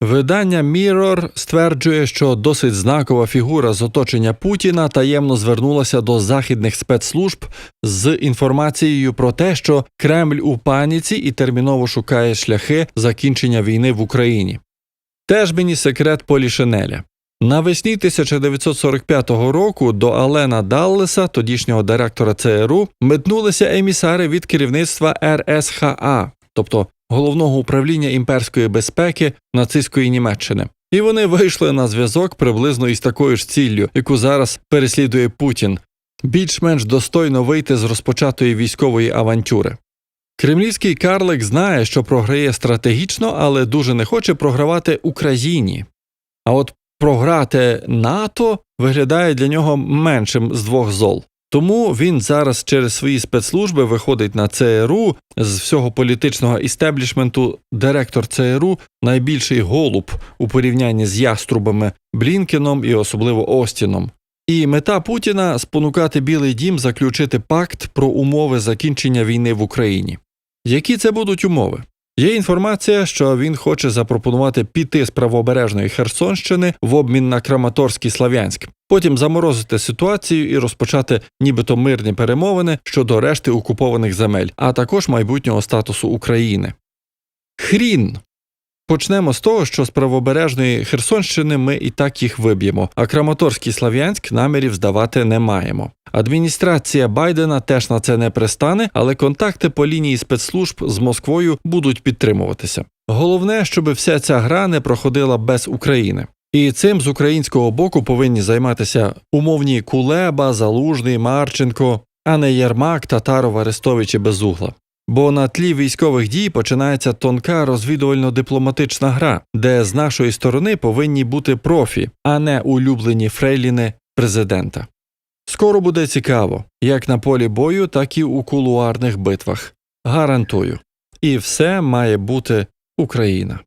Видання Mirror стверджує, що досить знакова фігура з оточення Путіна таємно звернулася до західних спецслужб з інформацією про те, що Кремль у паніці і терміново шукає шляхи закінчення війни в Україні. Теж мені секрет Полішинеля. Навесні 1945 року до Алена Даллеса, тодішнього директора ЦРУ, метнулися емісари від керівництва РСХА, тобто головного управління імперської безпеки нацистської Німеччини. І вони вийшли на зв'язок приблизно із такою ж ціллю, яку зараз переслідує Путін, більш-менш достойно вийти з розпочатої військової авантюри. Кремлівський карлик знає, що програє стратегічно, але дуже не хоче програвати Україні. А от програти НАТО виглядає для нього меншим з двох зол. Тому він зараз через свої спецслужби виходить на ЦРУ з всього політичного істеблішменту. Директор ЦРУ найбільший голуб у порівнянні з яструбами Блінкеном і особливо Остіном. І мета Путіна спонукати Білий Дім заключити пакт про умови закінчення війни в Україні. Які це будуть умови? Є інформація, що він хоче запропонувати піти з правобережної Херсонщини в обмін на Краматорський Слав'янськ, потім заморозити ситуацію і розпочати нібито мирні перемовини щодо решти окупованих земель, а також майбутнього статусу України. Хрін. Почнемо з того, що з правобережної Херсонщини ми і так їх виб'ємо, а Краматорський Слав'янськ намірів здавати не маємо. Адміністрація Байдена теж на це не пристане, але контакти по лінії спецслужб з Москвою будуть підтримуватися. Головне, щоб вся ця гра не проходила без України. І цим з українського боку повинні займатися умовні Кулеба, Залужний, Марченко, а не Єрмак, Татаров, Арестович і Безугла. Бо на тлі військових дій починається тонка розвідувально-дипломатична гра, де з нашої сторони повинні бути профі, а не улюблені фрейліни президента. Скоро буде цікаво, як на полі бою, так і у кулуарних битвах. Гарантую. І все має бути Україна.